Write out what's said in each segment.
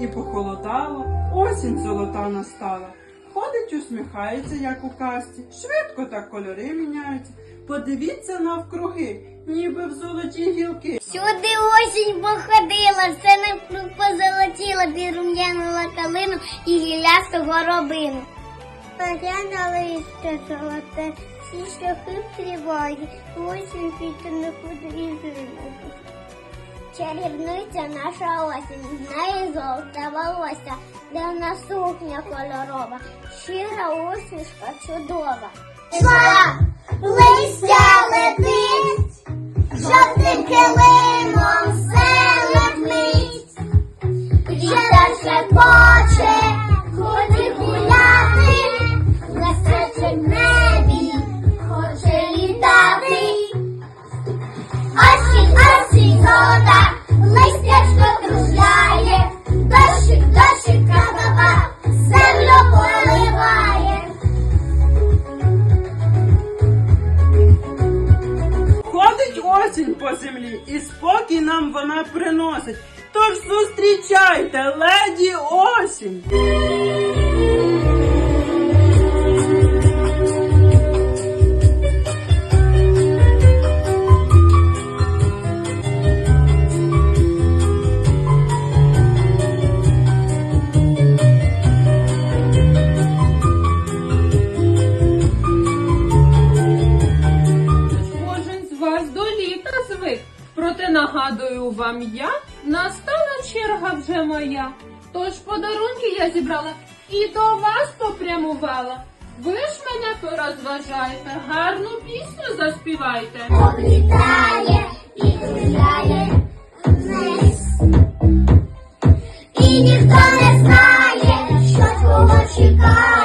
і похолодало, осінь золота настала. Ходить, усміхається, як у казці, швидко так кольори міняються. Подивіться навкруги, ніби в золоті гілки. Сюди осінь походила, все не позолотіла, Підрум'янула калину і гілястого горобину. Поглянула листя золоте, всі шляхи тривоги, осінь піти на подвір'ю. Чарівниця наша осінь, в неї золоте волосся, нас сукня кольорова, щира усмішка чудова. Листя летить, жовтим килимом по землі, і спокій нам вона приносить. Тож зустрічайте, леді осінь. Вам я, настала черга вже моя. Тож подарунки я зібрала і до вас попрямувала. Ви ж мене порозважайте, гарну пісню заспівайте. облітає і гуляє вниз. І ніхто не знає, що кого чекає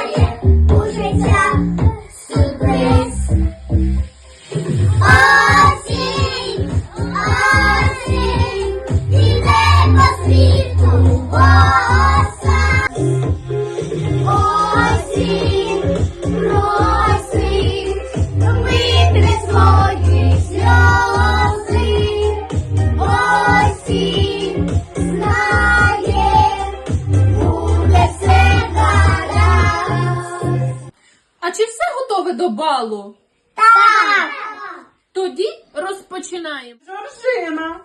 балу? Так! Тоді розпочинаємо. Жоржина.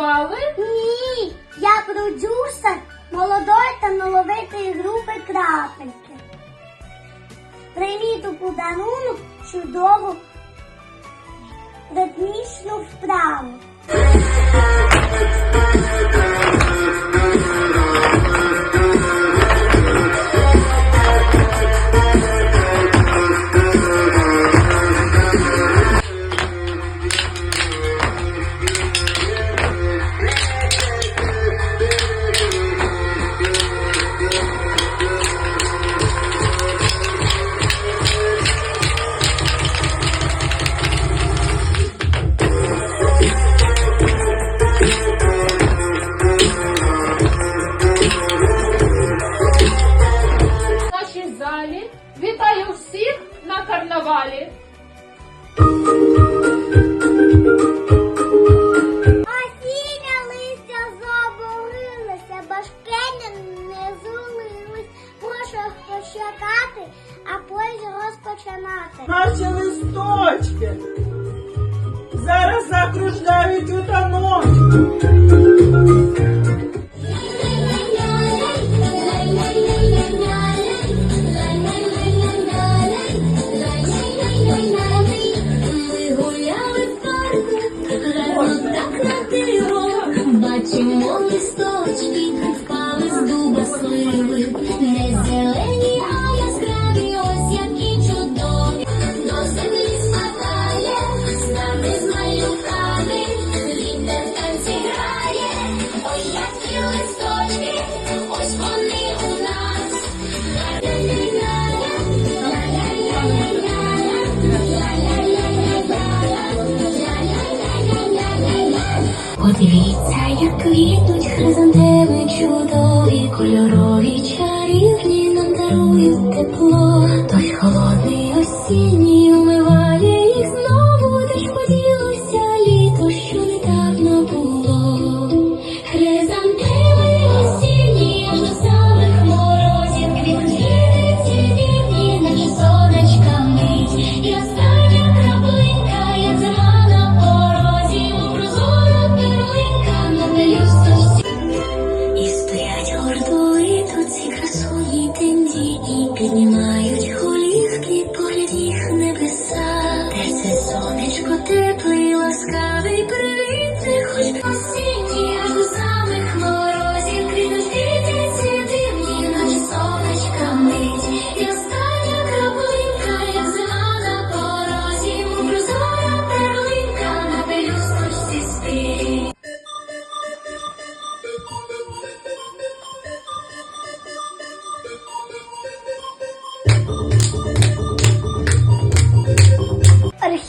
Відпочивали. Ні, я продюсер молодої та нововитої групи крапельки. Прийміть у подарунок чудову ритмічну вправу. Почекати, а потім розпочинати. Наші листочки. Зараз закружляють у таночку. Дивіться, як квітнуть хризантеми чудові, кольорові чарівні нам дарують тепло, той холодний осінній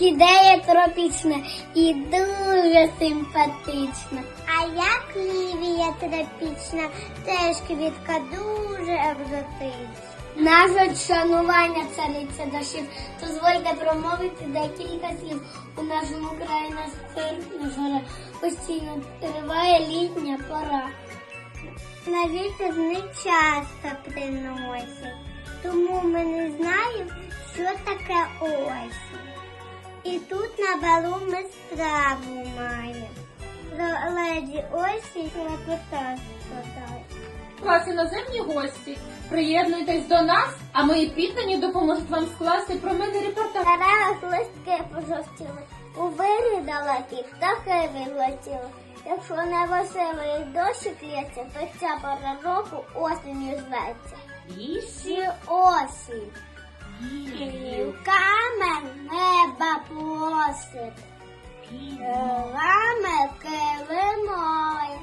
Орхідея тропічна і дуже симпатична. А як лівія тропічна, теж квітка дуже екзотична. Наше шанування цариця дощів. Дозвольте промовити декілька слів. У нашому краї нас не жара. Постійно триває літня пора. На вітер не часто приносять, тому ми не знаємо, що таке осінь. І тут на балу ми страву маємо. Про леді осінь репортаж складає. Клас іноземні гості. Приєднуйтесь до нас, а мої піддані допоможуть вам скласти про мене репортаж. Зараз листки пожовтіли, у вирі далекі птахи вилетіли. Якщо не веселий дощик лється, то ця пора року осінню зветься. І осінь. Гілками неба просить, крилами килимою,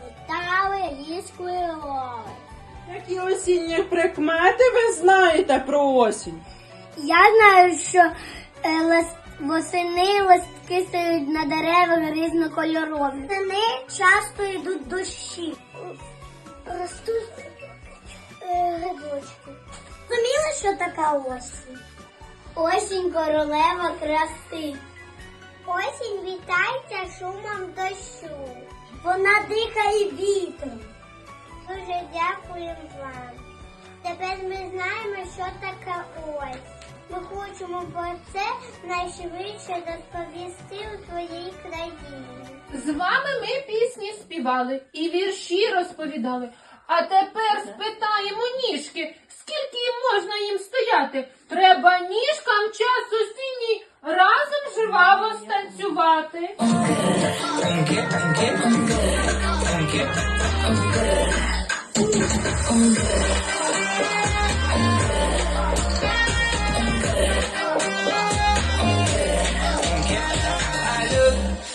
Питали ліскою Які осінні прикмети ви знаєте про осінь? Я знаю, що е, восени листки стають на деревах різнокольорові. Вони часто йдуть дощі. Ростуть е, грибочки. Що така осінь? Осінь королева краси. Осінь вітається шумом дощу. Вона дихає вітром. Дуже дякую вам. Тепер ми знаємо, що таке ось. Ми хочемо про це найшвидше розповісти у своїй країні. З вами ми пісні співали і вірші розповідали. А тепер спитаємо ніжки, скільки можна їм стояти? Треба ніжкам час стіні разом жваво станцювати.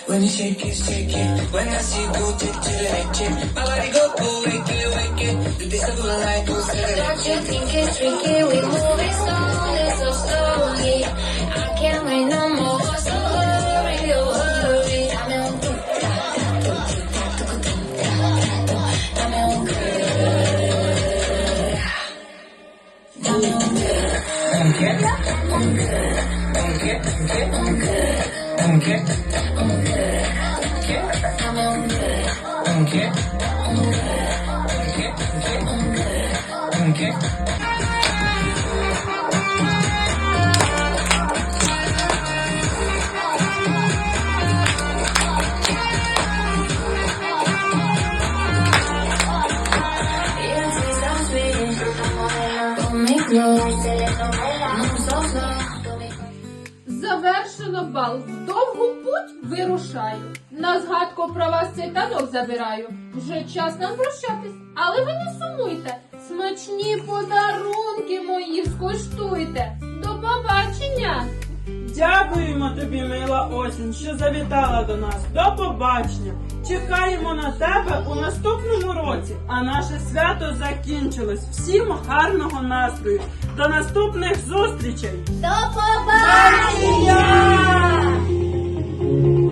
When you shake it, shake it. When I see you go to it, my body go go wake it, wake it. Do this a little like go Don't you think it's tricky? We moving slowly, so slowly. I can't wait no more. So hurry, oh hurry. Dame un tu, ta, ta, tu, tu, ta, tu, tu, ta, ta, Okay. Завершено бал. В довгу путь вирушаю. На згадку про вас цей танок забираю. Вже час нам прощатись, але ви не сумуйте. Смачні подарунки мої скуштуйте. До побачення! Дякуємо тобі, мила осінь, що завітала до нас. До побачення. Чекаємо на тебе у наступному році, а наше свято закінчилось. Всім гарного настрою. До наступних зустрічей! До побачення!